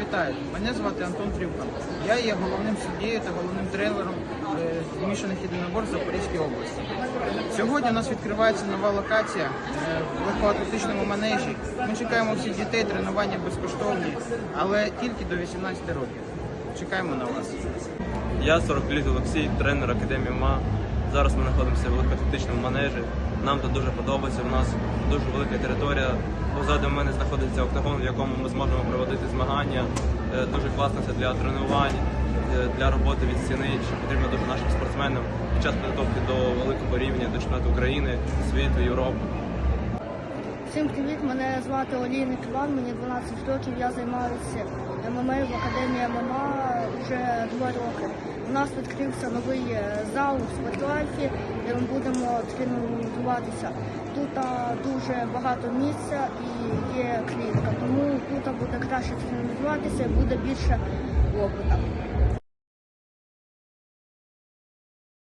вітаю! Мене звати Антон Трюка. Я є головним суддєю та головним тренером е, змішаних єдиноборств Запорізької області. Сьогодні у нас відкривається нова локація е, в легкоатлетичному манежі. Ми чекаємо всіх дітей, тренування безкоштовні, але тільки до 18 років. Чекаємо на вас. Я 40 літ Олексій, тренер Академії МА. Зараз ми знаходимося в легкоатлетичному манежі. Нам тут дуже подобається. У нас дуже велика територія. Позаду мене знаходиться октагон, в якому ми зможемо проводити змагання. Е, Дуже класно це для тренувань, е, для роботи від стіни, що потрібно дуже нашим спортсменам під час підготовки до великого рівня, до чемпіонату України, світу, Європи. Всім привіт! Мене звати Олійник Іван, мені 12 років. Я займаюся ММА в академії ММА вже два роки. У нас відкрився новий е, зал у спортлайфі, де ми будемо тренуватися. Тут дуже багато місця і є клітка, тому тут буде краще тренуватися, і буде більше опиту.